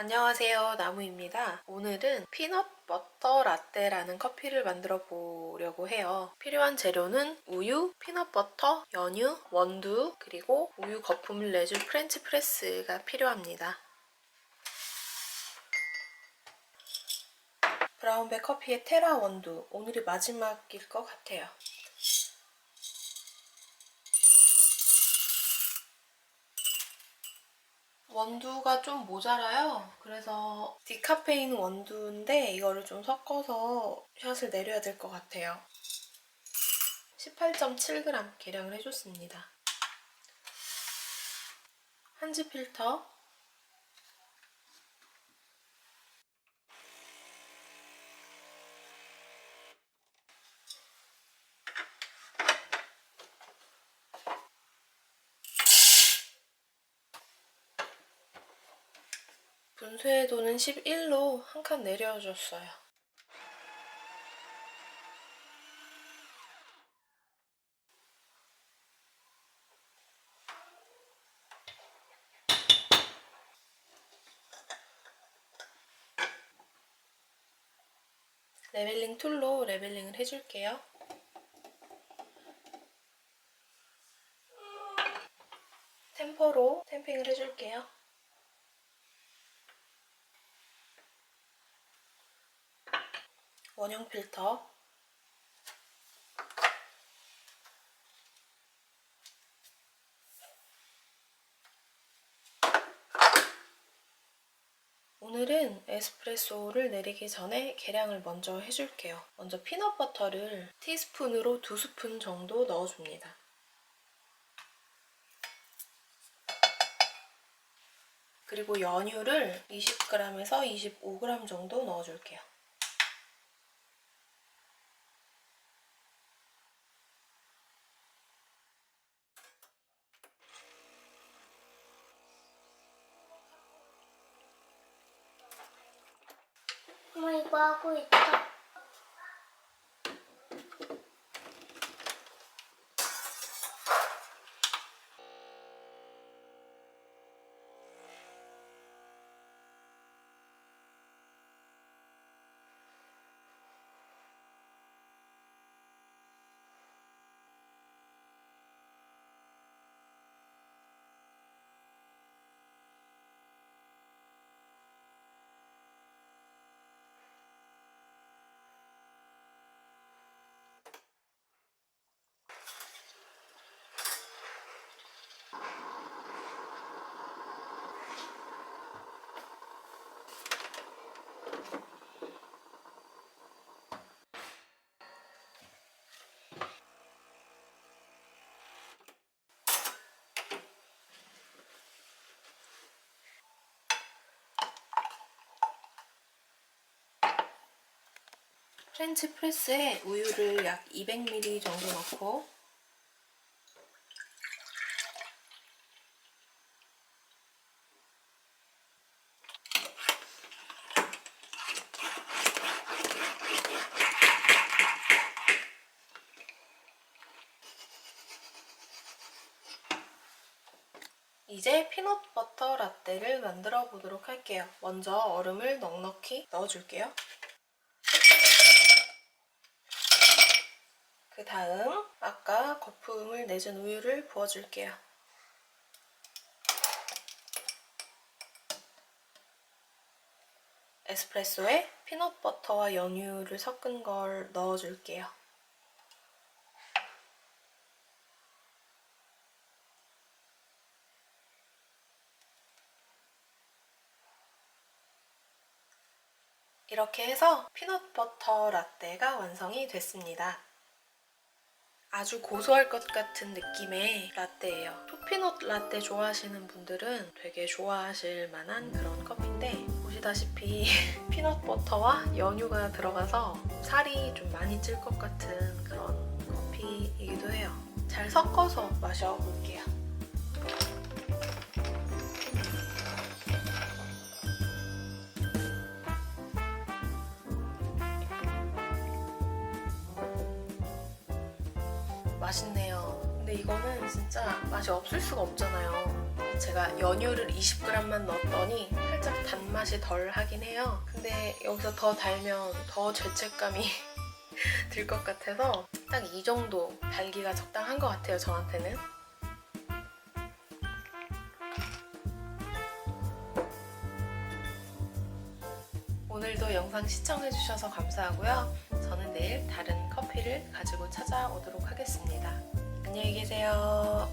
안녕하세요 나무입니다. 오늘은 피넛 버터 라떼라는 커피를 만들어 보려고 해요. 필요한 재료는 우유, 피넛 버터, 연유, 원두 그리고 우유 거품을 내줄 프렌치 프레스가 필요합니다. 브라운백 커피의 테라 원두 오늘이 마지막일 것 같아요 원두가 좀 모자라요. 그래서 디카페인 원두인데 이거를 좀 섞어서 샷을 내려야 될 것 같아요. 18.7g 계량을 해줬습니다. 한지 필터 분쇄도는 11로 한 칸 내려줬어요. 레벨링 툴로 레벨링을 해줄게요. 템퍼로 템핑을 해줄게요. 원형 필터 오늘은 에스프레소를 내리기 전에 계량을 먼저 해줄게요. 먼저 피넛버터를 티스푼으로 두 스푼 정도 넣어줍니다. 그리고 연유를 20g에서 25g 정도 넣어줄게요. 엄마 이거 하고 있다. 프렌치 프레스에 우유를 약 200ml 정도 넣고 이제 피넛 버터 라떼를 만들어 보도록 할게요. 먼저 얼음을 넉넉히 넣어줄게요. 그 다음 아까 거품을 내준 우유를 부어줄게요. 에스프레소에 피넛버터와 연유를 섞은 걸 넣어줄게요. 이렇게 해서 피넛버터 라떼가 완성이 됐습니다. 아주 고소할 것 같은 느낌의 라떼예요. 토피넛 라떼 좋아하시는 분들은 되게 좋아하실 만한 그런 커피인데 보시다시피 피넛 버터와 연유가 들어가서 살이 좀 많이 찔 것 같은 그런 커피이기도 해요. 잘 섞어서 마셔볼게요. 맛있네요. 근데 이거는 진짜 맛이 없을 수가 없잖아요. 제가 연유를 20g만 넣었더니 살짝 단맛이 덜 하긴 해요. 근데 여기서 더 달면 더 죄책감이 들 것 같아서 딱 이 정도 달기가 적당한 것 같아요, 저한테는. 오늘도 영상 시청해주셔서 감사하고요. 저는 내일 다른 커피를 가지고 찾아오도록 하겠습니다. 안녕히 계세요.